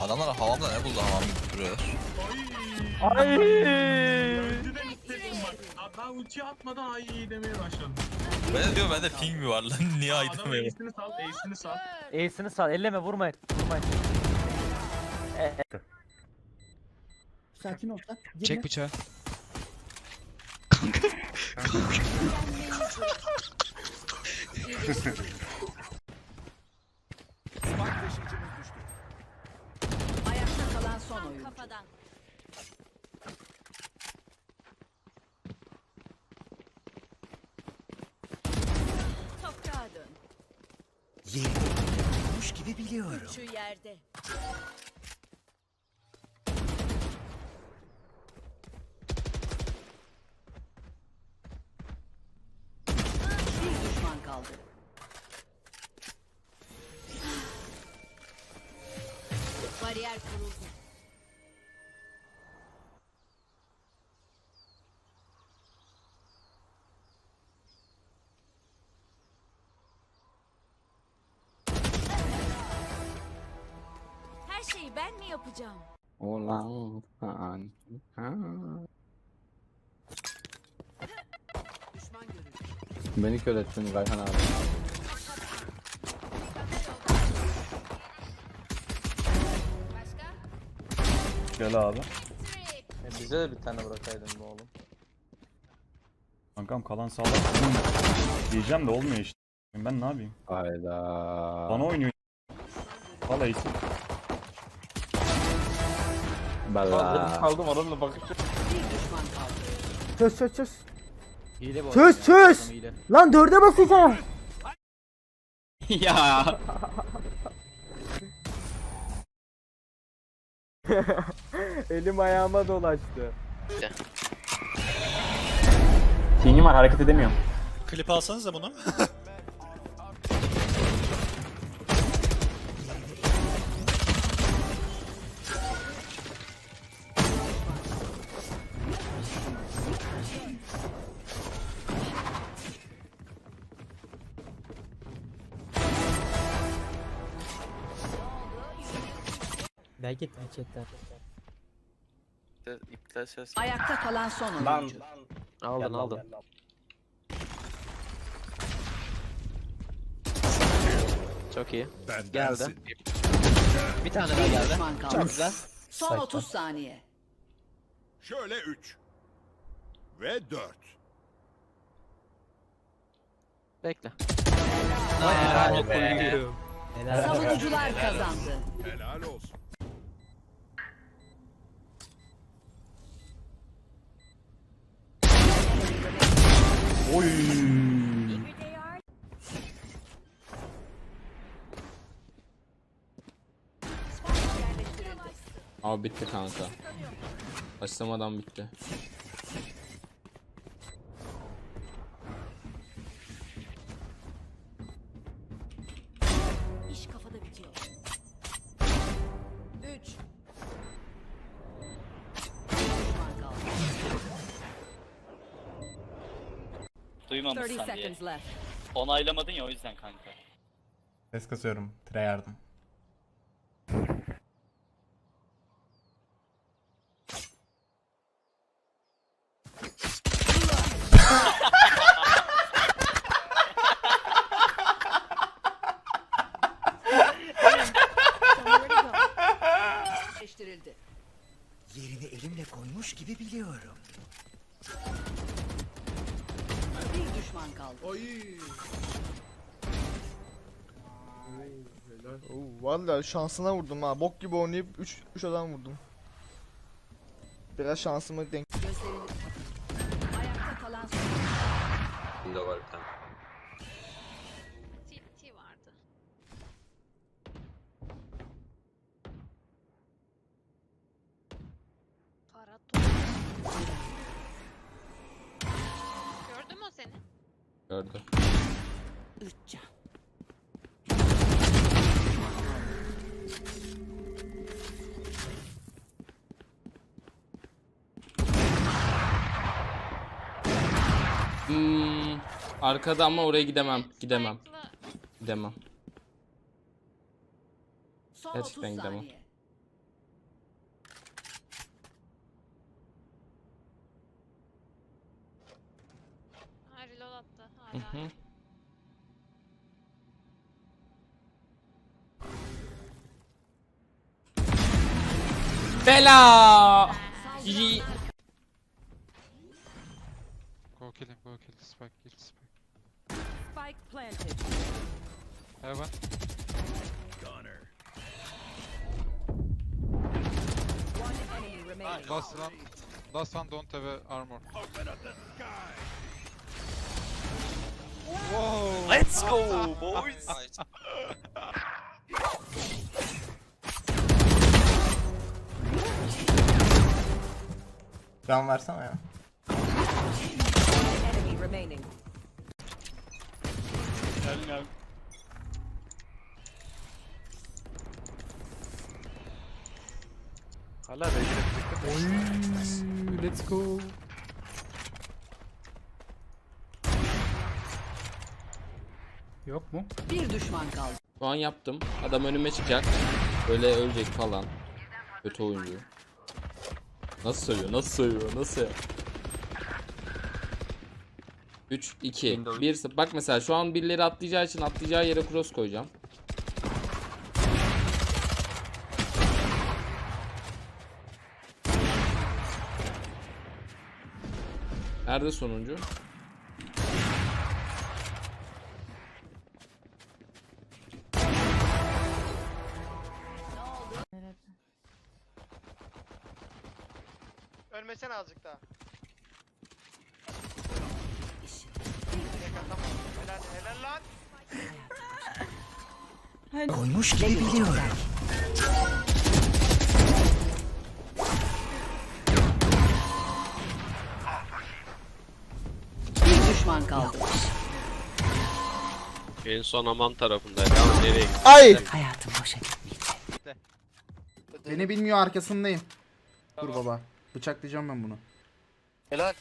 Adamlar havamda ne buldu havam duruyorlar. Ay. Önceden hissettim bak. Abi Ben ulti atmadan ay demeye başladım. Ben de diyorum bende ping mi var lan niye Adam aydınmıyor? ace'ini sal, ace'ini sal. Ace'ini sal. Elleme vurmayın. Vurmayın. Sakin ol lan. Çek bıçağı. Ayakta kalan son oyun. Kafadan. Toprağa dön. Kuş gibi biliyorum. Şu yerde. Bir düşman kaldı. Her şeyi ben mi yapacağım? Düşman görüldü. Beni kör ettin Rayhan abi. Başka? Gel abi. E, bize de bir tane bırakaydın bu oğlum. Kankam kalan sağlam. Diyeceğim de olmuyor işte. Ben ne yapayım? Hayda. Bana oynuyor. Valla iyisin. Bella. Kaldım adamla kaldı. Çöz çöz çöz. Hile bu. Çöz, arada ya, çöz! adam hile. Lan dörde basacağım. ya. Elim ayağıma dolaştı. Pingim var hareket edemiyorum. Klip alsanıza bunu. Belki chatten. İptal ses. Ayakta kalan son oyuncu. Aldın aldın. Çok iyi. Geldi. Bir tane daha Bir geldi. düşman kaldı. Çok güzel. Son 30 saniye. Şöyle 3 ve 4. Bekle. Helal. Savunucular kazandı. Helal olsun. Abi bitti kanka. Başlamadan bitti. Duymamış 30 sen diye. seconds left. Onaylamadın ya o yüzden kanka. Ses kasıyorum. Tire yardım. Düşman kaldı. Valla şansına vurdum ha. Bok gibi oynayıp 3 3 adam vurdum. Biraz şansımı denk. Gözlerini kapatın. Ayakta kalan son Bunda var bir tane. TT vardı. Para Gördün mü o seni? Gördü. Üç can. Hmm, arkada ama oraya gidemem. Gidemem. Gidemem. Gerçekten 30 gidemem. Hı hı. Bela! GG. Go kill him, go kill Spike, kill Spike. Spike planted. Heaven. One enemy remaining. Last one, last one don't have armor. Whoa! Let's go boys. Can versene ya. Enemy remaining. Hala bekle. Let's go. Yok mu? Bir düşman kaldı. Şu an yaptım. Adam önüme çıkacak. Böyle ölecek falan. Kötü oyuncu. Nasıl söylüyor? Nasıl söylüyor? Nasıl? 3 2 1 Bak mesela şu an birileri atlayacağı için atlayacağı yere cross koyacağım. Nerede sonuncu? Ölmesene azıcık daha. Koymuş gibi biliyorum. Bir düşman kaldı. En son aman tarafındaydı ama nereye gitti? Ay! Hayatım boşa gitmeyecek. Beni bilmiyor arkasındayım. Dur baba. Bıçaklayacağım ben bunu. Helal.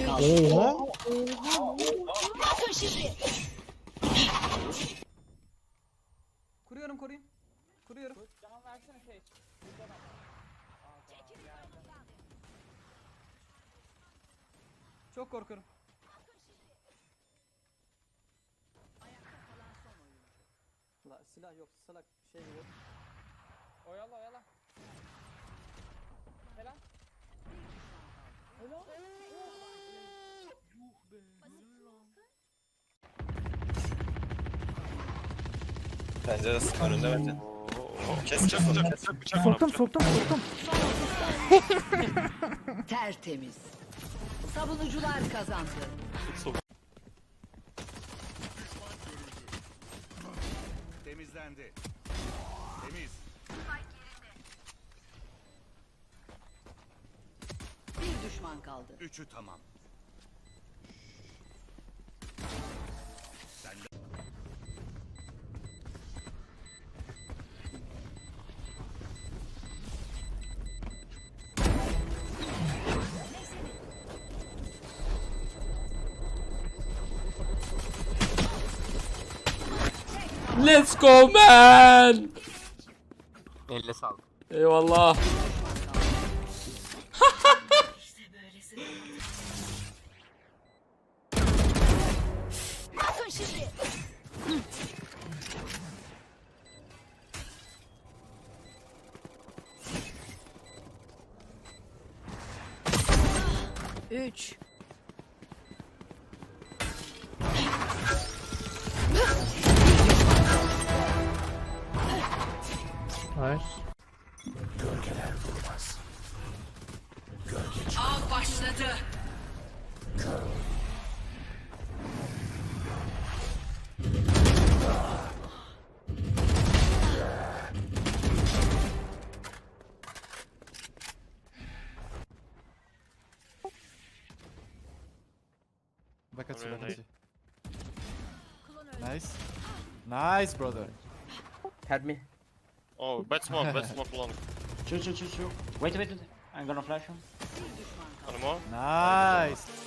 Oha! Bakın şimdi. Kuruyorum koruyun. Kuruyorum. Çok korkuyorum. La, silah yok, salak şey yok. Oyala oyala. Helal. Helal. Penceresi önünde bence. Kes kes kes kes bıçak Soktum, soktum, soktum. Tertemiz. Savunucular kazandı. Temizlendi. Temiz. Bir düşman kaldı. Üçü tamam. Let's go man. Elle sağlık. Eyvallah. Bakın şimdi. Üç. Nice. Av başladı. Back at you, back at you. Nice. Nice, brother. Help me. Oh, bad smoke, bad smoke long. Shoot, shoot, shoot, shoot. Wait, wait, wait. I'm gonna flash him. One more. Nice.